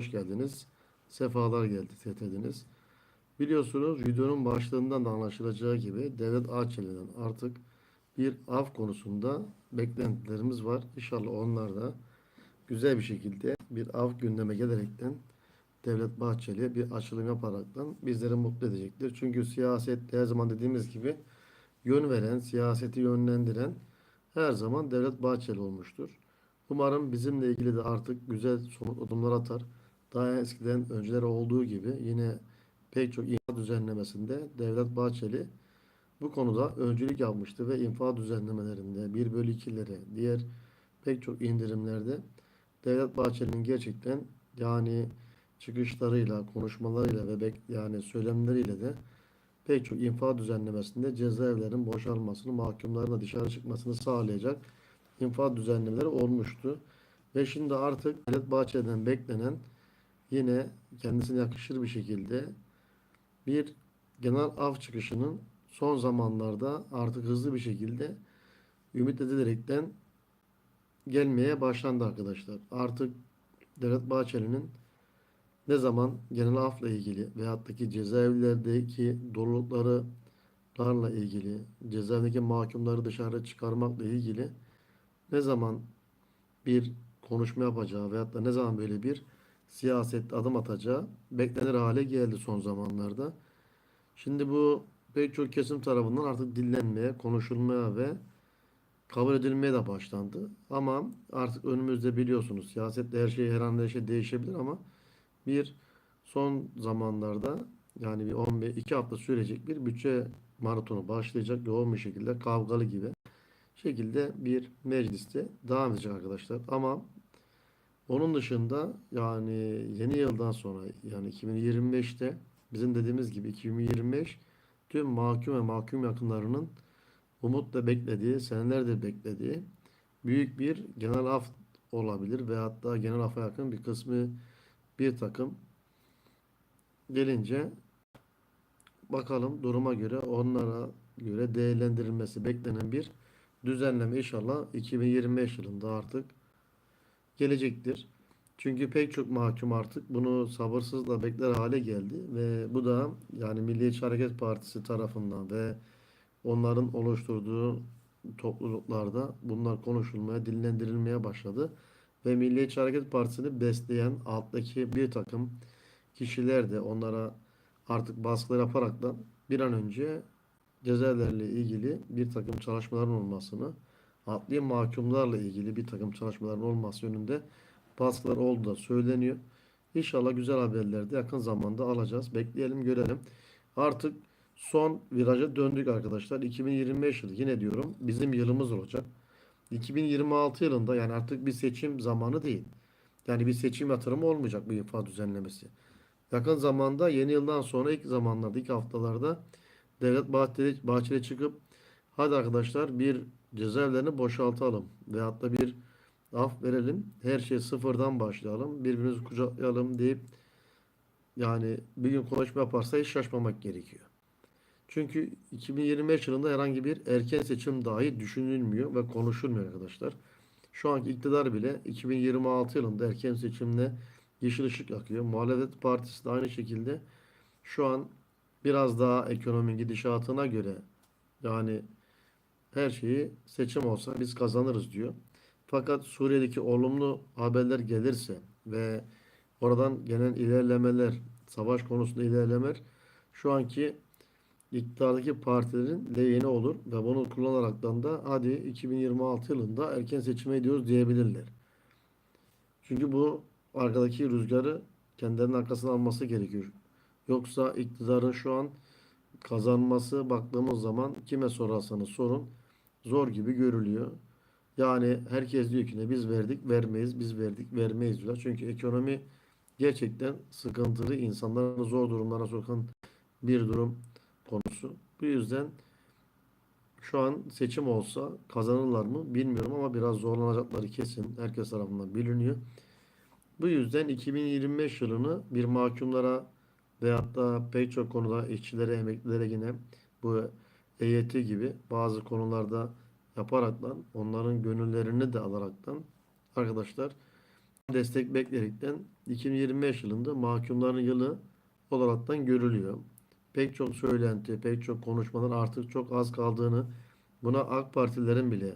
Hoş geldiniz. Sefalar geldi, fethediniz. Biliyorsunuz videonun başlığından da anlaşılacağı gibi Devlet Ağaçeli'den artık bir av konusunda beklentilerimiz var. İnşallah onlar da güzel bir şekilde bir av gündeme gelerekten Devlet Bahçeli bir açılım yaparaktan bizleri mutlu edecektir. Çünkü siyaset her zaman dediğimiz gibi yön veren, siyaseti yönlendiren her zaman Devlet Bahçeli olmuştur. Umarım bizimle ilgili de artık güzel somut adımlar atar. Daha eskiden önceleri olduğu gibi yine pek çok infaz düzenlemesinde Devlet Bahçeli bu konuda öncülük yapmıştı ve infaz düzenlemelerinde 1 bölü 2'lere diğer pek çok indirimlerde Devlet Bahçeli'nin gerçekten yani çıkışlarıyla, konuşmalarıyla ve yani söylemleriyle de pek çok infaz düzenlemesinde cezaevlerin boşalmasını, mahkumların da dışarı çıkmasını sağlayacak infaz düzenlemeleri olmuştu. Ve şimdi artık Devlet Bahçeli'den beklenen yine kendisine yakışır bir şekilde bir genel av çıkışının son zamanlarda artık hızlı bir şekilde ümit edilerekten gelmeye başlandı arkadaşlar. Artık Devlet Bahçeli'nin ne zaman genel afla ilgili veyahut da ki cezaevlerdeki doluluklarla ilgili, cezaevindeki mahkumları dışarı çıkarmakla ilgili ne zaman bir konuşma yapacağı veyahut da ne zaman böyle bir siyaset adım atacağı beklenir hale geldi son zamanlarda. Şimdi bu pek çok kesim tarafından artık dillenmeye, konuşulmaya ve kabul edilmeye de başlandı. Ama artık önümüzde biliyorsunuz siyasette her şey her an her şey değişebilir ama bir son zamanlarda yani bir 15 2 hafta sürecek bir bütçe maratonu başlayacak yoğun bir şekilde kavgalı gibi şekilde bir mecliste devam edecek arkadaşlar. Ama onun dışında yani yeni yıldan sonra yani 2025'te bizim dediğimiz gibi 2025 tüm mahkum ve mahkum yakınlarının umutla beklediği, senelerdir beklediği büyük bir genel af olabilir ve hatta genel afa yakın bir kısmı bir takım gelince bakalım duruma göre onlara göre değerlendirilmesi beklenen bir düzenleme inşallah 2025 yılında artık gelecektir. Çünkü pek çok mahkum artık bunu sabırsızla bekler hale geldi ve bu da yani Milliyetçi Hareket Partisi tarafından ve onların oluşturduğu topluluklarda bunlar konuşulmaya, dillendirilmeye başladı. Ve Milliyetçi Hareket Partisi'ni besleyen alttaki bir takım kişiler de onlara artık baskılar yaparak da bir an önce cezaevlerle ilgili bir takım çalışmaların olmasını, adli mahkumlarla ilgili bir takım çalışmaların olması yönünde baskılar olduğu da söyleniyor. İnşallah güzel haberler de yakın zamanda alacağız. Bekleyelim görelim. Artık son viraja döndük arkadaşlar. 2025 yılı yine diyorum bizim yılımız olacak. 2026 yılında yani artık bir seçim zamanı değil. Yani bir seçim yatırımı olmayacak bu infaz düzenlemesi. Yakın zamanda yeni yıldan sonra ilk zamanlarda ilk haftalarda Devlet Bahçeli, Bahçeli çıkıp hadi arkadaşlar bir cezaevlerini boşaltalım veyahut da bir af verelim. Her şey sıfırdan başlayalım. Birbirimizi kucaklayalım deyip yani bir gün konuşma yaparsa hiç şaşmamak gerekiyor. Çünkü 2025 yılında herhangi bir erken seçim dahi düşünülmüyor ve konuşulmuyor arkadaşlar. Şu anki iktidar bile 2026 yılında erken seçimle yeşil ışık yakıyor. Muhalefet Partisi de aynı şekilde şu an biraz daha ekonominin gidişatına göre yani her şeyi seçim olsa biz kazanırız diyor. Fakat Suriye'deki olumlu haberler gelirse ve oradan gelen ilerlemeler, savaş konusunda ilerlemeler şu anki iktidardaki partilerin lehine olur ve bunu kullanaraktan da hadi 2026 yılında erken seçime gidiyoruz diyebilirler. Çünkü bu arkadaki rüzgarı kendilerinin arkasına alması gerekiyor. Yoksa iktidarın şu an kazanması baktığımız zaman kime sorarsanız sorun zor gibi görülüyor. Yani herkes diyor ki ne biz verdik vermeyiz biz verdik vermeyiz diyorlar. Çünkü ekonomi gerçekten sıkıntılı insanları zor durumlara sokan bir durum konusu. Bu yüzden şu an seçim olsa kazanırlar mı bilmiyorum ama biraz zorlanacakları kesin. Herkes tarafından biliniyor. Bu yüzden 2025 yılını bir mahkumlara veyahut da pek çok konuda işçilere, emeklilere yine bu EYT gibi bazı konularda yaparaktan onların gönüllerini de alaraktan arkadaşlar destek bekleyerekten 2025 yılında mahkumların yılı olaraktan görülüyor. Pek çok söylenti, pek çok konuşmalar artık çok az kaldığını, buna AK Partilerin bile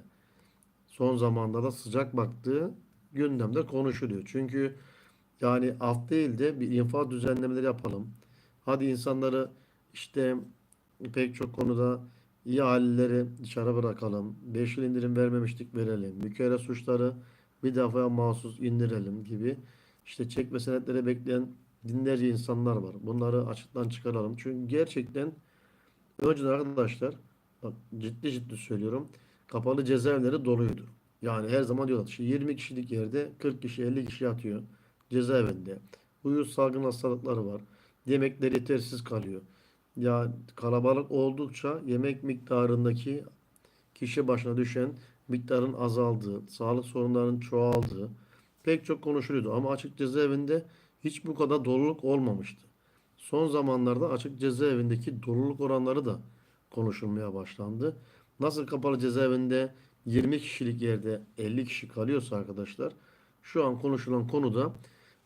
son zamanlarda sıcak baktığı gündemde konuşuluyor. Çünkü yani af değil de bir infaz düzenlemeleri yapalım. Hadi insanları işte pek çok konuda iyi halleri dışarı bırakalım. 5 yıl indirim vermemiştik verelim. Mükerrer suçları bir defa mahsus indirelim gibi. İşte çek ve senetlere bekleyen binlerce insanlar var. Bunları açıktan çıkaralım. Çünkü gerçekten önceden arkadaşlar bak ciddi ciddi söylüyorum. Kapalı cezaevleri doluydu. Yani her zaman diyorlar işte 20 kişilik yerde 40 kişi 50 kişi yatıyor cezaevinde. Uyuz salgın hastalıkları var. Yemekler yetersiz kalıyor. Ya kalabalık oldukça yemek miktarındaki kişi başına düşen miktarın azaldığı, sağlık sorunlarının çoğaldığı pek çok konuşuluyordu. Ama açık cezaevinde hiç bu kadar doluluk olmamıştı. Son zamanlarda açık cezaevindeki doluluk oranları da konuşulmaya başlandı. Nasıl kapalı cezaevinde 20 kişilik yerde 50 kişi kalıyorsa arkadaşlar şu an konuşulan konuda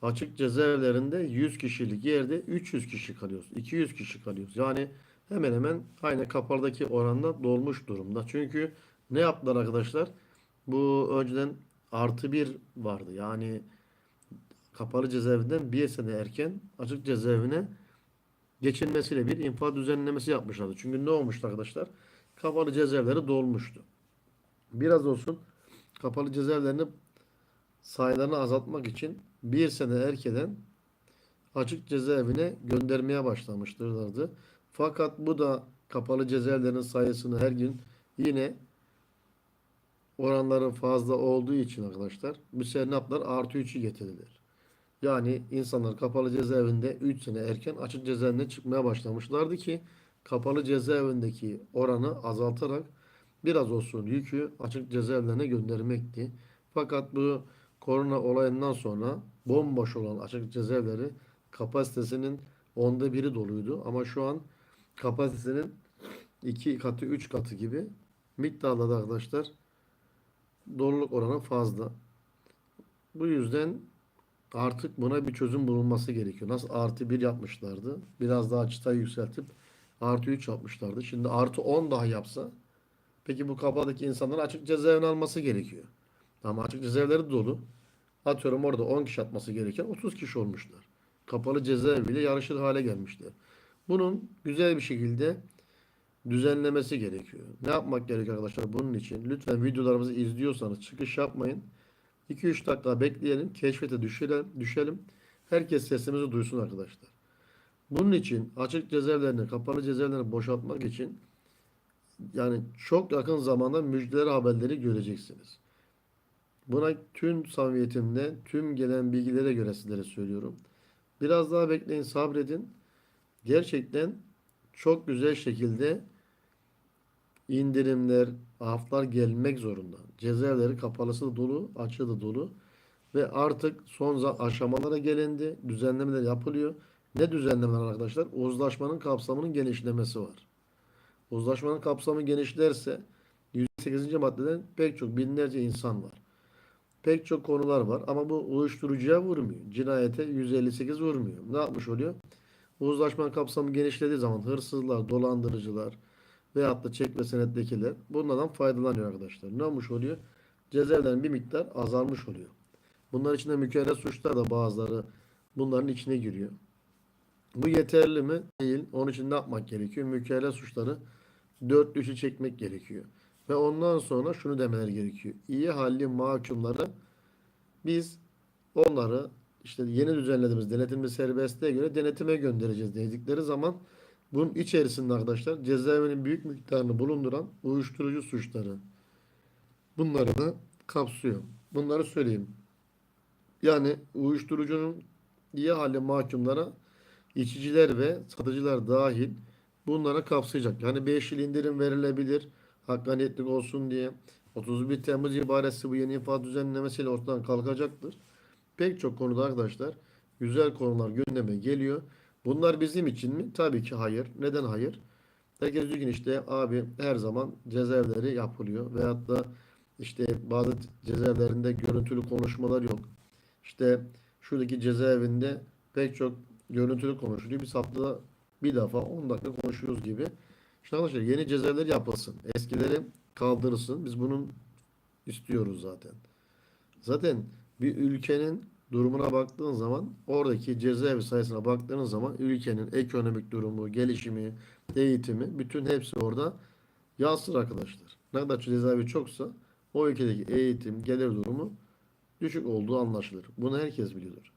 açık cezaevlerinde 100 kişilik yerde 300 kişi kalıyoruz. 200 kişi kalıyoruz. Yani hemen hemen aynı kapalıdaki oranda dolmuş durumda. Çünkü ne yaptılar arkadaşlar? Bu önceden artı bir vardı. Yani kapalı cezaevinden bir sene erken açık cezaevine geçilmesiyle bir infaz düzenlemesi yapmışlardı. Çünkü ne olmuştu arkadaşlar? Kapalı cezaevleri dolmuştu. Biraz olsun kapalı cezaevlerini sayılarını azaltmak için bir sene erkeden açık cezaevine göndermeye başlamıştırlardı. Fakat bu da kapalı cezaevlerinin sayısını her gün yine oranların fazla olduğu için arkadaşlar yaptılar? Artı 3'ü getirdiler. Yani insanlar kapalı cezaevinde 3 sene erken açık cezaevine çıkmaya başlamışlardı ki kapalı cezaevindeki oranı azaltarak biraz olsun yükü açık cezaevlerine göndermekti. Fakat bu korona olayından sonra bomboş olan açık cezaevleri kapasitesinin onda biri doluydu. Ama şu an kapasitesinin iki katı, üç katı gibi miktarda da arkadaşlar doluluk oranı fazla. Bu yüzden artık buna bir çözüm bulunması gerekiyor. Nasıl artı bir yapmışlardı. Biraz daha çıtayı yükseltip artı 3 yapmışlardı. Şimdi artı 10 daha yapsa peki bu kapadaki insanların açık cezaevine alması gerekiyor. Ama açık cezaevleri dolu. Atıyorum orada 10 kişi atması gereken 30 kişi olmuşlar. Kapalı cezaeviyle yarışır hale gelmişler. Bunun güzel bir şekilde düzenlemesi gerekiyor. Ne yapmak gerekiyor arkadaşlar bunun için? Lütfen videolarımızı izliyorsanız çıkış yapmayın. 2-3 dakika bekleyelim. Keşfete düşelim, düşelim. Herkes sesimizi duysun arkadaşlar. Bunun için açık cezaevlerini, kapalı cezaevlerini boşaltmak için yani çok yakın zamanda müjdeler haberleri göreceksiniz. Buna tüm samimiyetimle, tüm gelen bilgilere göre sizlere söylüyorum. Biraz daha bekleyin, sabredin. Gerçekten çok güzel şekilde indirimler, aflar gelmek zorunda. Cezaevleri kapalısı da dolu, açığı da dolu. Ve artık son aşamalara gelindi. Düzenlemeler yapılıyor. Ne düzenlemeler arkadaşlar? Uzlaşmanın kapsamının genişlemesi var. Uzlaşmanın kapsamı genişlerse 108. maddeden pek çok binlerce insan var. Pek çok konular var ama bu uyuşturucuya vurmuyor. Cinayete 158 vurmuyor. Ne yapmış oluyor? Uzlaşmanın kapsamı genişlediği zaman hırsızlar, dolandırıcılar veyahut da çek ve senettekiler bunlardan faydalanıyor arkadaşlar. Ne olmuş oluyor? Cezaevlerin bir miktar azalmış oluyor. Bunlar içinde mükerrer suçlar da bazıları bunların içine giriyor. Bu yeterli mi? Değil. Onun için ne yapmak gerekiyor? Mükerrer suçları dört düşü çekmek gerekiyor. Ve ondan sonra şunu demeler gerekiyor. İyi halli mahkumları biz onları işte yeni düzenlediğimiz denetimli serbestliğe göre denetime göndereceğiz dedikleri zaman bunun içerisinde arkadaşlar cezaevinin büyük miktarını bulunduran uyuşturucu suçları bunları da kapsıyor. Bunları söyleyeyim. Yani uyuşturucunun iyi halli mahkumlara içiciler ve satıcılar dahil bunlara kapsayacak. Yani 5 yıl indirim verilebilir. Hakkaniyetlik olsun diye. 31 Temmuz ibaresi bu yeni infaz düzenlemesiyle ortadan kalkacaktır. Pek çok konuda arkadaşlar güzel konular gündeme geliyor. Bunlar bizim için mi? Tabii ki hayır. Neden hayır? Herkes diyor işte abi her zaman cezaevleri yapılıyor. Veyahut da işte bazı cezaevlerinde görüntülü konuşmalar yok. İşte şuradaki cezaevinde pek çok görüntülü konuşuluyor. Biz haftada bir defa 10 dakika konuşuyoruz gibi. İşte arkadaşlar yeni cezaevler yapılsın. Eskileri kaldırılsın. Biz bunun istiyoruz zaten. Zaten bir ülkenin durumuna baktığın zaman oradaki cezaevi sayısına baktığınız zaman ülkenin ekonomik durumu, gelişimi, eğitimi bütün hepsi orada yansır arkadaşlar. Ne kadar cezaevi çoksa o ülkedeki eğitim, gelir durumu düşük olduğu anlaşılır. Bunu herkes biliyor.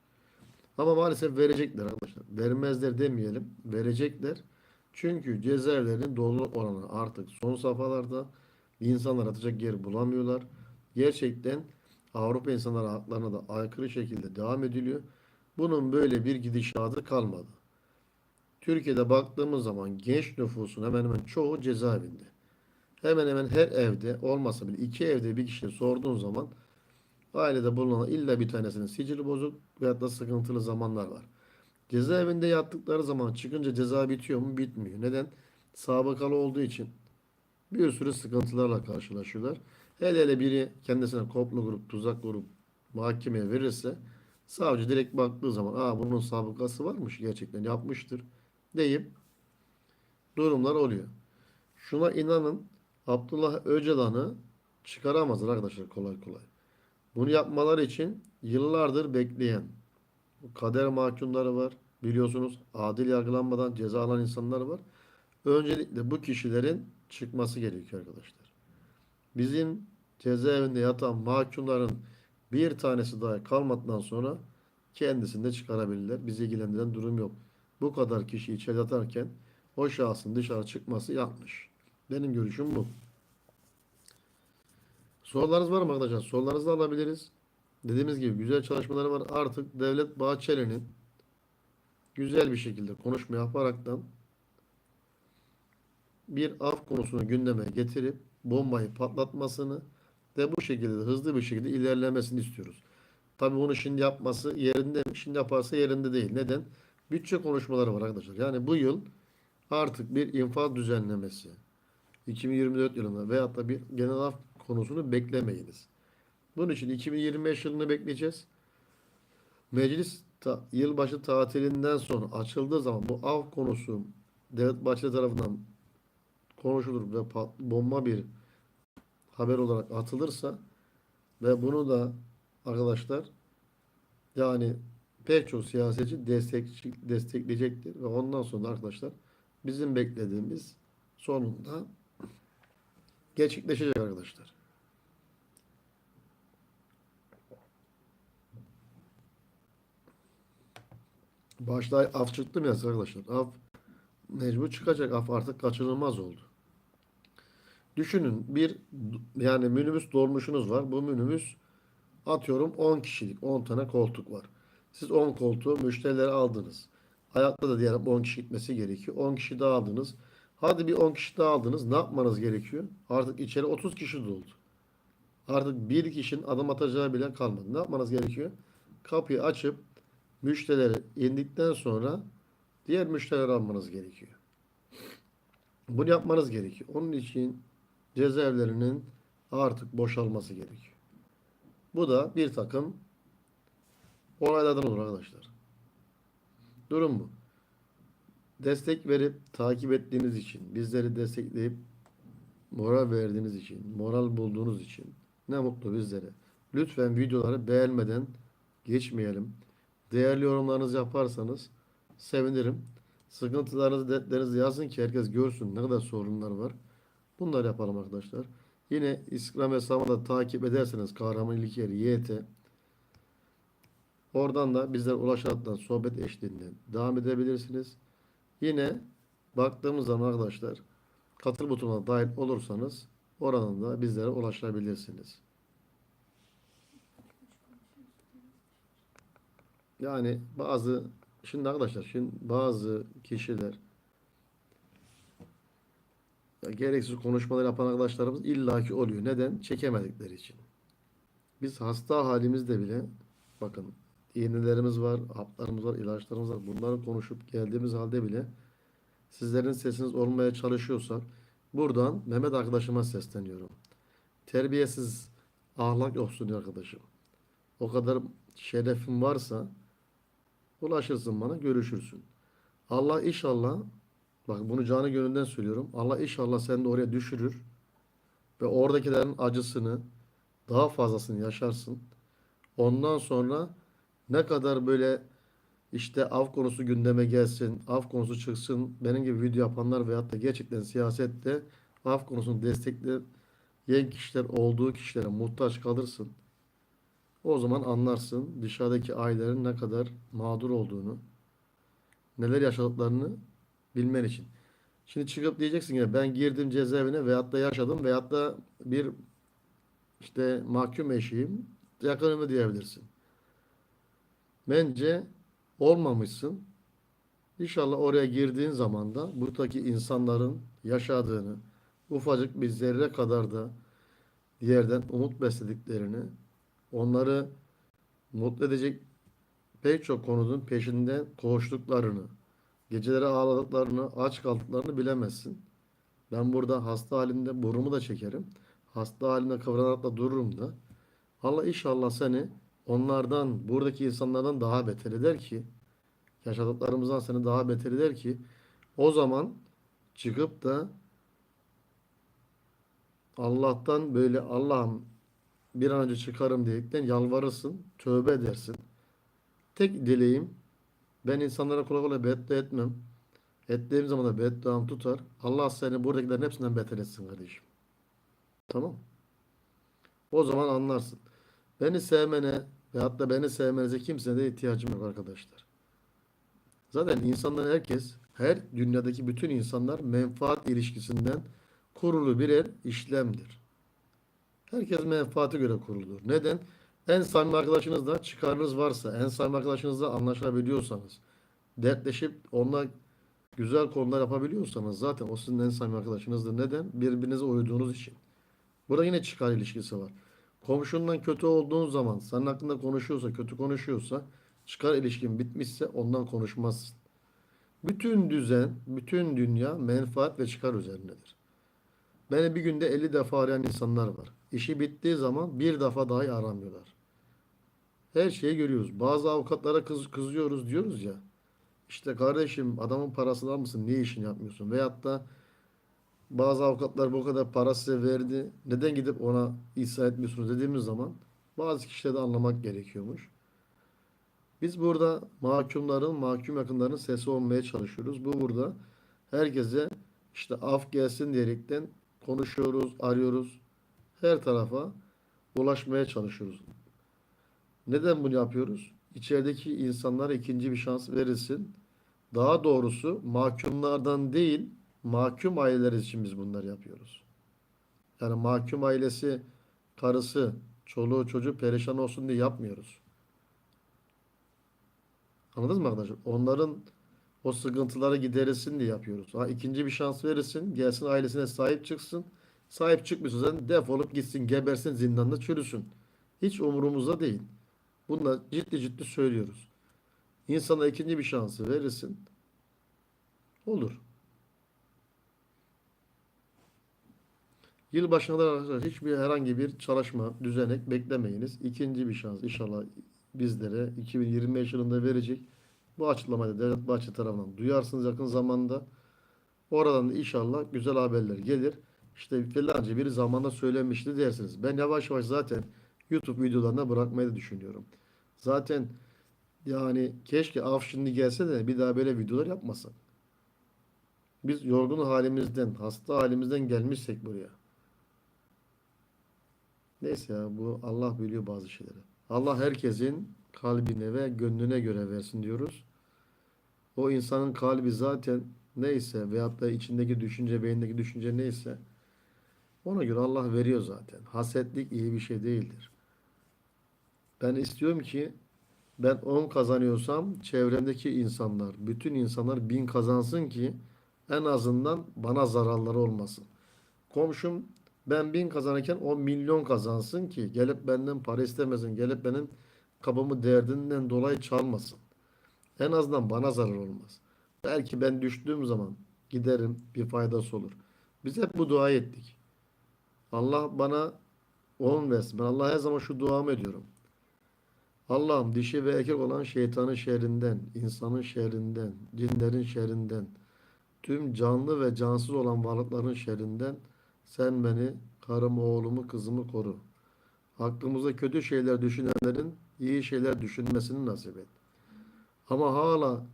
Ama maalesef verecekler arkadaşlar. Vermezler demeyelim. Verecekler. Çünkü cezaevlerinin doluluk oranı artık son safhalarda. İnsanlar atacak yer bulamıyorlar. Gerçekten Avrupa insanları haklarına da aykırı şekilde devam ediliyor. Bunun böyle bir gidişatı kalmadı. Türkiye'de baktığımız zaman genç nüfusun hemen hemen çoğu cezaevinde. Hemen hemen her evde olmasa bile iki evde bir kişiye sorduğun zaman ailede bulunan illa bir tanesinin sicili bozuk veyahut da sıkıntılı zamanlar var. Cezaevinde yattıkları zaman çıkınca ceza bitiyor mu? Bitmiyor. Neden? Sabıkalı olduğu için bir sürü sıkıntılarla karşılaşıyorlar. Hele hele biri kendisine komplo grup, tuzak grup mahkemeye verirse savcı direkt baktığı zaman aa bunun sabıkası varmış gerçekten yapmıştır deyip durumlar oluyor. Şuna inanın Abdullah Öcalan'ı çıkaramazlar arkadaşlar kolay kolay. Bunu yapmaları için yıllardır bekleyen kader mahkumları var. Biliyorsunuz adil yargılanmadan ceza alan insanlar var. Öncelikle bu kişilerin çıkması gerekiyor arkadaşlar. Bizim cezaevinde yatan mahkumların bir tanesi daha kalmadıktan sonra kendisini de çıkarabilirler. Bizi ilgilendiren durum yok. Bu kadar kişi içeri yatarken o şahsın dışarı çıkması yanlış. Benim görüşüm bu. Sorularınız var mı arkadaşlar? Sorularınızı alabiliriz. Dediğimiz gibi güzel çalışmaları var. Artık Devlet Bahçeli'nin güzel bir şekilde konuşma yaparaktan bir af konusunu gündeme getirip bombayı patlatmasını ve bu şekilde de hızlı bir şekilde ilerlemesini istiyoruz. Tabii bunu şimdi yapması yerinde mi? Şimdi yaparsa yerinde değil. Neden? Bütçe konuşmaları var arkadaşlar. Yani bu yıl artık bir infaz düzenlemesi 2024 yılında veyahut da bir genel af konusunu beklemeyiniz. Bunun için 2025 yılını bekleyeceğiz. Meclis ta, yılbaşı tatilinden sonra açıldığı zaman bu av konusu Devlet Bahçeli tarafından konuşulur ve pat- bomba bir haber olarak atılırsa ve bunu da arkadaşlar yani pek çok siyasetçi destek, destekleyecektir ve ondan sonra arkadaşlar bizim beklediğimiz sonunda gerçekleşecek arkadaşlar. Başta af çıktı mı ya arkadaşlar? Af mecbur çıkacak. Af artık kaçınılmaz oldu. Düşünün bir yani minibüs dolmuşunuz var. Bu minibüs atıyorum 10 kişilik. 10 tane koltuk var. Siz 10 koltuğu müşterileri aldınız. Ayakta da diyelim 10 kişi gitmesi gerekiyor. 10 kişi daha aldınız. Hadi bir 10 kişi daha aldınız. Ne yapmanız gerekiyor? Artık içeri 30 kişi doldu. Artık bir kişinin adım atacağı bile kalmadı. Ne yapmanız gerekiyor? Kapıyı açıp müşterileri indikten sonra diğer müşterileri almanız gerekiyor. Bunu yapmanız gerekiyor. Onun için cezaevlerinin artık boşalması gerekiyor. Bu da bir takım olaylardan olur arkadaşlar. Durum bu. Destek verip takip ettiğiniz için, bizleri destekleyip moral verdiğiniz için, moral bulduğunuz için ne mutlu bizlere. Lütfen videoları beğenmeden geçmeyelim. Değerli yorumlarınızı yaparsanız sevinirim. Sıkıntılarınızı, dertlerinizi yazın ki herkes görsün ne kadar sorunlar var. Bunları yapalım arkadaşlar. Yine Instagram hesabımı da takip ederseniz Kahraman İlker YT Oradan da bizlere ulaşarak sohbet eşliğinde devam edebilirsiniz. Yine baktığımız zaman arkadaşlar katıl butonuna dahil olursanız oradan da bizlere ulaşabilirsiniz. Yani bazı şimdi arkadaşlar şimdi bazı kişiler ya gereksiz konuşmalar yapan arkadaşlarımız illaki oluyor. Neden? Çekemedikleri için. Biz hasta halimizde bile bakın iğnelerimiz var, haplarımız var, ilaçlarımız var. Bunları konuşup geldiğimiz halde bile sizlerin sesiniz olmaya çalışıyorsak buradan Mehmet arkadaşıma sesleniyorum. Terbiyesiz, ahlak yoksun arkadaşım. o kadar şerefin varsa ulaşırsın bana görüşürsün. Allah inşallah bak bunu canı gönülden söylüyorum. Allah inşallah seni de oraya düşürür ve oradakilerin acısını daha fazlasını yaşarsın. Ondan sonra ne kadar böyle işte av konusu gündeme gelsin, av konusu çıksın, benim gibi video yapanlar veyahut da gerçekten siyasette av konusunu destekleyen kişiler olduğu kişilere muhtaç kalırsın. O zaman anlarsın dışarıdaki ailelerin ne kadar mağdur olduğunu, neler yaşadıklarını bilmen için. Şimdi çıkıp diyeceksin ki ben girdim cezaevine veyahut da yaşadım veyahut da bir işte mahkum eşiyim yakınımı diyebilirsin. Bence olmamışsın. İnşallah oraya girdiğin zaman da buradaki insanların yaşadığını, ufacık bir zerre kadar da yerden umut beslediklerini, onları mutlu edecek pek çok konunun peşinden koştuklarını, geceleri ağladıklarını, aç kaldıklarını bilemezsin. Ben burada hasta halinde burnumu da çekerim. Hasta halinde kıvranarak da dururum da. Allah inşallah seni onlardan, buradaki insanlardan daha beter eder ki, yaşadıklarımızdan seni daha beter eder ki, o zaman çıkıp da Allah'tan böyle Allah'ım bir an önce çıkarım diyerekten yalvarırsın, tövbe edersin. Tek dileğim ben insanlara kolay kolay beddua etmem. Ettiğim zaman da bedduam tutar. Allah seni buradakilerin hepsinden beter etsin kardeşim. Tamam. O zaman anlarsın. Beni sevmene ve hatta beni sevmenize kimseye de ihtiyacım yok arkadaşlar. Zaten insanlar herkes, her dünyadaki bütün insanlar menfaat ilişkisinden kurulu birer işlemdir. Herkes menfaate göre kuruludur. Neden? En samimi arkadaşınızla çıkarınız varsa, en samimi arkadaşınızla anlaşabiliyorsanız, dertleşip onunla güzel konular yapabiliyorsanız zaten o sizin en samimi arkadaşınızdır. Neden? Birbirinize uyduğunuz için. Burada yine çıkar ilişkisi var. Komşundan kötü olduğun zaman, senin hakkında konuşuyorsa, kötü konuşuyorsa, çıkar ilişkin bitmişse ondan konuşmazsın. Bütün düzen, bütün dünya menfaat ve çıkar üzerindedir. Beni bir günde 50 defa arayan insanlar var. İşi bittiği zaman bir defa dahi aramıyorlar. Her şeyi görüyoruz. Bazı avukatlara kız, kızıyoruz diyoruz ya. İşte kardeşim adamın parasını almışsın niye işini yapmıyorsun? Veyahut da bazı avukatlar bu kadar para size verdi. Neden gidip ona ihsa etmiyorsunuz dediğimiz zaman bazı kişileri de anlamak gerekiyormuş. Biz burada mahkumların, mahkum yakınlarının sesi olmaya çalışıyoruz. Bu burada herkese işte af gelsin diyerekten konuşuyoruz, arıyoruz. Her tarafa ulaşmaya çalışıyoruz. Neden bunu yapıyoruz? İçerideki insanlara ikinci bir şans verilsin. Daha doğrusu mahkumlardan değil, mahkum aileler için biz bunları yapıyoruz. Yani mahkum ailesi, karısı, çoluğu, çocuğu perişan olsun diye yapmıyoruz. Anladınız mı arkadaşlar? Onların o sıkıntıları giderilsin diye yapıyoruz. Ha, ikinci bir şans verirsin, gelsin ailesine sahip çıksın. Sahip çıkmıyorsa zaten defolup gitsin, gebersin, zindanda çürüsün. Hiç umurumuzda değil. Bunlar ciddi ciddi söylüyoruz. İnsana ikinci bir şansı verirsin. Olur. Yılbaşına da arkadaşlar hiçbir herhangi bir çalışma, düzenek beklemeyiniz. İkinci bir şans inşallah bizlere 2025 yılında verecek. Bu açıklamayı Devlet Bahçeli tarafından duyarsınız yakın zamanda. Oradan da inşallah güzel haberler gelir. İşte filanca bir zamanda söylenmişti dersiniz. Ben yavaş yavaş zaten YouTube videolarına bırakmayı da düşünüyorum. Zaten yani keşke af şimdi gelse de bir daha böyle videolar yapmasak. Biz yorgun halimizden, hasta halimizden gelmişsek buraya. Neyse ya bu Allah biliyor bazı şeyleri. Allah herkesin kalbine ve gönlüne göre versin diyoruz. O insanın kalbi zaten neyse veyahut da içindeki düşünce, beyindeki düşünce neyse ona göre Allah veriyor zaten. Hasetlik iyi bir şey değildir. Ben istiyorum ki ben 10 kazanıyorsam çevremdeki insanlar, bütün insanlar 1000 kazansın ki en azından bana zararları olmasın. Komşum ben 1000 kazanırken 10 milyon kazansın ki gelip benden para istemesin, gelip benim kabımı derdinden dolayı çalmasın. En azından bana zarar olmaz. Belki ben düştüğüm zaman giderim bir faydası olur. Biz hep bu duayı ettik. Allah bana on versin. Ben Allah'a her zaman şu duamı ediyorum. Allah'ım dişi ve erkek olan şeytanın şerrinden, insanın şerrinden, cinlerin şerrinden, tüm canlı ve cansız olan varlıkların şerrinden sen beni, karımı, oğlumu, kızımı koru. Hakkımızda kötü şeyler düşünenlerin iyi şeyler düşünmesini nasip et. Ama hala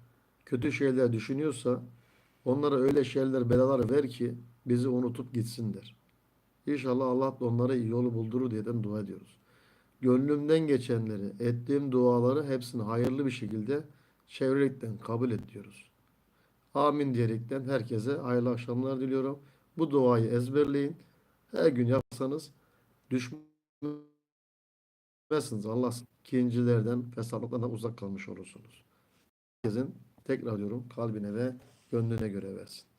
kötü şeyler düşünüyorsa onlara öyle şeyler, belalar ver ki bizi unutup gitsinler. İnşallah Allah da onlara yolu buldurur diyeden dua ediyoruz. Gönlümden geçenleri, ettiğim duaları hepsini hayırlı bir şekilde çevrelikten kabul et diyoruz. Amin diyerekten herkese hayırlı akşamlar diliyorum. Bu duayı ezberleyin. Her gün yapsanız düşmezsiniz. Allah ikincilerden, fesatlıklardan uzak kalmış olursunuz. Herkesin tekrar diyorum kalbine ve gönlüne göre versin.